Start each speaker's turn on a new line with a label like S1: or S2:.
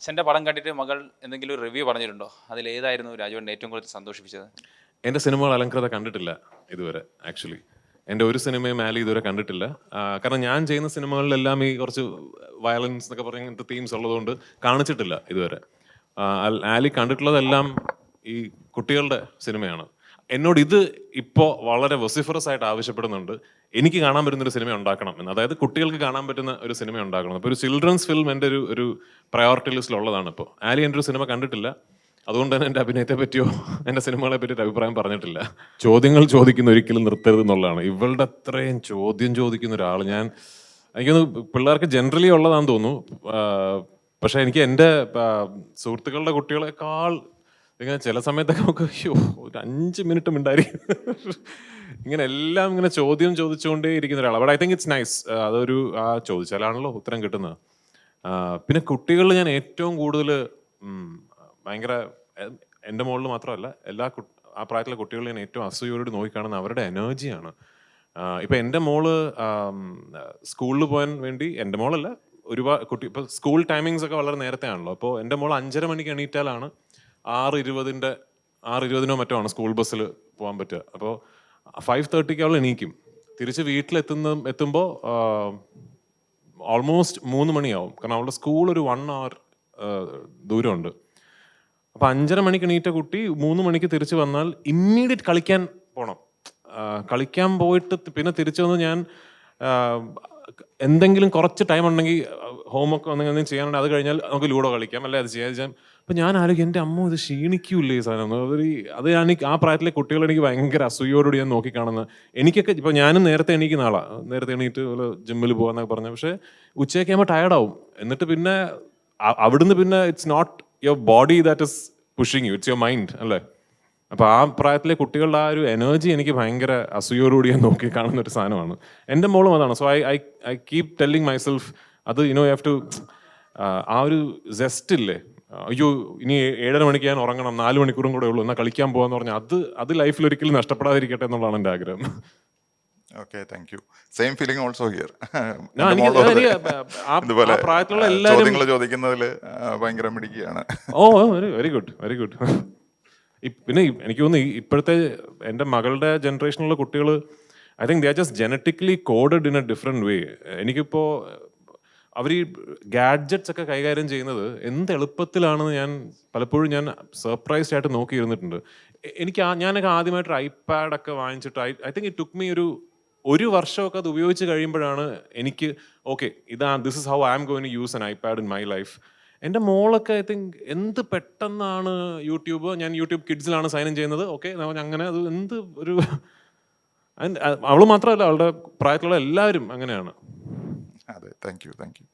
S1: അച്ഛന്റെ പടം കണ്ടിട്ട് മകൾ എന്തെങ്കിലും ഒരു റിവ്യൂ പറഞ്ഞിട്ടുണ്ടോ? അതിൽ ഏതായിരുന്നു രാജുവിനെ ഏറ്റവും കൂടുതൽ സന്തോഷിപ്പിച്ചത്?
S2: എന്റെ സിനിമകൾ അലങ്കൃത കണ്ടിട്ടില്ല ഇതുവരെ ആക്ച്വലി എന്റെ ഒരു സിനിമയും മാലി ഇതുവരെ കണ്ടിട്ടില്ല. കാരണം ഞാൻ ചെയ്യുന്ന സിനിമകളിലെല്ലാം ഈ കുറച്ച് വയലൻസ് എന്നൊക്കെ പറഞ്ഞ ഇങ്ങനത്തെ തീംസ് ഉള്ളതുകൊണ്ട് കാണിച്ചിട്ടില്ല ഇതുവരെ. ആലി കണ്ടിട്ടുള്ളതെല്ലാം ഈ കുട്ടികളുടെ സിനിമയാണ്. എന്നോട് ഇത് ഇപ്പോൾ വളരെ വെസിഫറസ് ആയിട്ട് ആവശ്യപ്പെടുന്നുണ്ട്. എനിക്ക് കാണാൻ പറ്റുന്ന ഒരു സിനിമ ഉണ്ടാക്കണം എന്ന്. അതായത് കുട്ടികൾക്ക് കാണാൻ പറ്റുന്ന ഒരു സിനിമ ഉണ്ടാക്കണം. അപ്പോൾ ഒരു ചിൽഡ്രൻസ് ഫിലിം എന്റെ ഒരു ഒരു പ്രയോറിറ്റി ലിസ്റ്റിലുള്ളതാണ് ഇപ്പോൾ ആലി എന്റെ ഒരു സിനിമ കണ്ടിട്ടില്ല. അതുകൊണ്ട് തന്നെ എന്റെ അഭിനയത്തെ പറ്റിയോ എന്റെ സിനിമകളെ പറ്റിയിട്ട് അഭിപ്രായം പറഞ്ഞിട്ടില്ല. ചോദ്യങ്ങൾ ചോദിക്കുന്ന ഒരിക്കലും നിർത്തരുത് എന്നുള്ളതാണ്. ഇവളുടെ അത്രയും ചോദ്യം ചോദിക്കുന്ന ഒരാൾ ഞാൻ എനിക്കൊന്ന് പിള്ളേർക്ക് ജനറലി ഉള്ളതാണെന്ന് തോന്നുന്നു. പക്ഷേ എനിക്ക് എന്റെ സുഹൃത്തുക്കളുടെ കുട്ടികളെക്കാൾ ഇങ്ങനെ ചില സമയത്തൊക്കെ നമുക്ക് അയ്യോ ഒരു അഞ്ച് മിനിറ്റും ഉണ്ടായിരിക്കും ഇങ്ങനെ എല്ലാം ഇങ്ങനെ ചോദ്യം ചോദിച്ചുകൊണ്ടേ ഇരിക്കുന്ന ഒരാൾ but I think it's nice അതൊരു ആ ചോദിച്ചാലാണല്ലോ ഉത്തരം കിട്ടുന്നത്. പിന്നെ കുട്ടികളിൽ ഞാൻ ഏറ്റവും കൂടുതൽ ഭയങ്കര എന്റെ മുകളിൽ മാത്രമല്ല എല്ലാ ആ പ്രായത്തിലെ കുട്ടികളിൽ ഞാൻ ഏറ്റവും അസൂയോട് നോക്കിക്കാണുന്ന അവരുടെ എനർജിയാണ് ഇപ്പം എന്റെ മോൾ സ്കൂളിൽ പോകാൻ വേണ്ടി എന്റെ മോളല്ല ഒരുപാട് കുട്ടി ഇപ്പോൾ സ്കൂൾ ടൈമിങ്സ് ഒക്കെ വളരെ നേരത്തെ ആണല്ലോ. അപ്പോൾ എന്റെ മോൾ അഞ്ചര മണിക്ക് എണീറ്റാലാണ് ആറ് ഇരുപതിന്റെ ആറ് ഇരുപതിനോ മറ്റോ ആണ് സ്കൂൾ ബസ്സിൽ പോകാൻ പറ്റുക. അപ്പോൾ ഫൈവ് തേർട്ടിക്ക് അവൾ എണീക്കും. തിരിച്ച് വീട്ടിലെത്തുന്ന എത്തുമ്പോൾ ഓൾമോസ്റ്റ് മൂന്ന് മണിയാവും. കാരണം അവളുടെ സ്കൂൾ ഒരു വൺ അവർ ദൂരമുണ്ട്. അപ്പോൾ അഞ്ചര മണിക്ക് എണീറ്റ കുട്ടി മൂന്ന് മണിക്ക് തിരിച്ച് വന്നാൽ ഇമ്മീഡിയറ്റ് കളിക്കാൻ പോകണം കളിക്കാൻ പോയിട്ട് പിന്നെ തിരിച്ചു വന്ന് ഞാൻ എന്തെങ്കിലും കുറച്ച് ടൈം ഉണ്ടെങ്കിൽ ഹോംവർക്ക് എന്തെങ്കിലും ചെയ്യാനുണ്ടെങ്കിൽ അത് കഴിഞ്ഞാൽ നമുക്ക് ലൂഡോ കളിക്കാം. അല്ലെ? അത് ചെയ്യാം അപ്പൊ ഞാൻ ആലോചിക്കും എന്റെ അമ്മ ഇത് ക്ഷീണിക്കൂല്ലേ ഈ സാധനം? അതൊരു അത് ഞാൻ ആ പ്രായത്തിലെ കുട്ടികൾ എനിക്ക് ഭയങ്കര അസൂയോടുകൂടി ഞാൻ നോക്കിക്കാണുന്നത്. എനിക്കൊക്കെ ഇപ്പൊ ഞാനും നേരത്തെ എണീക്കുന്ന നാളെ നേരത്തെ എണീറ്റ് ജിമ്മിൽ പോകാന്നൊക്കെ പറഞ്ഞു. പക്ഷേ ഉച്ചയൊക്കെ ആകുമ്പോൾ ടയർഡാവും എന്നിട്ട് പിന്നെ അവിടുന്ന് പിന്നെ it's not your body that is pushing you it's your mind അല്ലേ? അപ്പൊ ആ പ്രായത്തിലെ കുട്ടികളുടെ ആ ഒരു എനർജി എനിക്ക് ഭയങ്കര അസൂയോടുകൂടി ഞാൻ നോക്കി കാണുന്ന ഒരു സാധനമാണ്. എന്റെ മോളും അതാണ്. So I I I keep telling myself അത് യുനോ ഹാവ് ടു ആ ഒരു ജസ്റ്റ് ഇല്ലേ? അയ്യോ ഇനി ഏഴര മണിക്ക് ഞാൻ ഉറങ്ങണം നാല് മണിക്കൂറും കൂടെ ഉള്ളൂ എന്നാൽ കളിക്കാൻ പോകാന്ന് പറഞ്ഞാൽ അത് അത് ലൈഫിൽ ഒരിക്കലും നഷ്ടപ്പെടാതിരിക്കട്ടെ എന്നുള്ളതാണ് എന്റെ ആഗ്രഹം.
S3: Okay thank you same feeling also here ഇതുപോലെ
S2: പ്രായത്തിലുള്ള എല്ലാവരും
S3: ചോദ്യങ്ങൾ ചോദിക്കുന്നതിൽ ഭയങ്കര മിടിക്കുകയാണ്
S2: oh very good very good പിന്നെ എനിക്ക് തോന്നുന്നു ഇപ്പോഴത്തെ എന്റെ മകളുടെ ജനറേഷനിലുള്ള കുട്ടികൾ I think they are just genetically coded in a different way. എനിക്കിപ്പോൾ അവർ ഈ ഗാഡ്ജറ്റ്സ് ഒക്കെ കൈകാര്യം ചെയ്യുന്നത് എന്ത് എളുപ്പത്തിലാണെന്ന് ഞാൻ പലപ്പോഴും ഞാൻ സർപ്രൈസ്ഡ് ആയിട്ട് നോക്കിയിരുന്നിട്ടുണ്ട്. എനിക്ക് ആ ഞാനൊക്കെ ആദ്യമായിട്ട് ഐപാഡ് ഒക്കെ വാങ്ങിച്ചിട്ട് I I think it took me ഒരു ഒരു വർഷമൊക്കെ അത് ഉപയോഗിച്ച് കഴിയുമ്പോഴാണ് എനിക്ക് ഓക്കെ ഇതാ this is how I am going use an iPad in my life എന്റെ മോളൊക്കെ ഐ തിങ്ക് എന്ത് പെട്ടെന്നാണ് യൂട്യൂബ് ഞാൻ യൂട്യൂബ് കിഡ്സിലാണ് സൈൻ ഇൻ ചെയ്യുന്നത് ഓക്കെ അങ്ങനെ അത് എന്ത് ഒരു അവൾ മാത്രമല്ല അവളുടെ പ്രായത്തിലുള്ള എല്ലാവരും അങ്ങനെയാണ്.
S3: അതെ താങ്ക് യു താങ്ക് യു